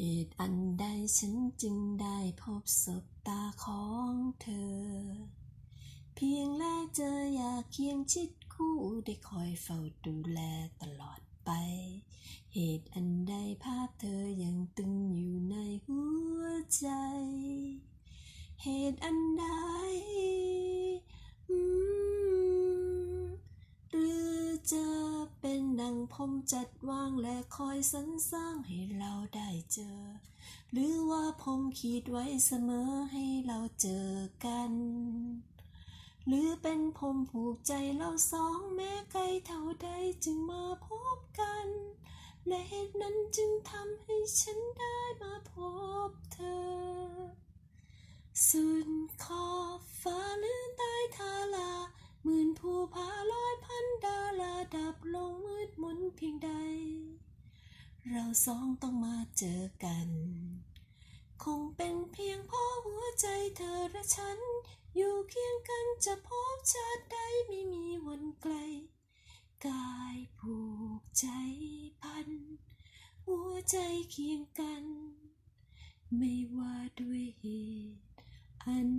เหตุอันใดฉันจึงได้พบศบตาของเธอ เพียงแลเจออยากเคียงชิดคู่ได้คอยเฝ้าดูแลตลอดไป เหตุอันใดภาพเธอยังตึงอยู่ในหัวใจ เหตุอันใดอืมหรือจะ เป็นดังพรมจัดวางและคอยสรรสร้างให้เราได้เจอ หรือว่าผมคิดไว้เสมอให้เราเจอกัน หรือเป็นผมผูกใจเราสองแม้ไกลเท่าใดจึงมาพบกัน และเหตุนั้นจึงทำให้ฉันได้มาพบเธอ สุดขอ เพียงใด เราสองต้องมาเจอกัน คงเป็นเพียงเพราะหัวใจเธอและฉัน อยู่เคียงกันจะพบชาติใดไม่มีวันไกล กายผูกใจพัน หัวใจเคียงกัน ไม่ว่าด้วยเหตุอัน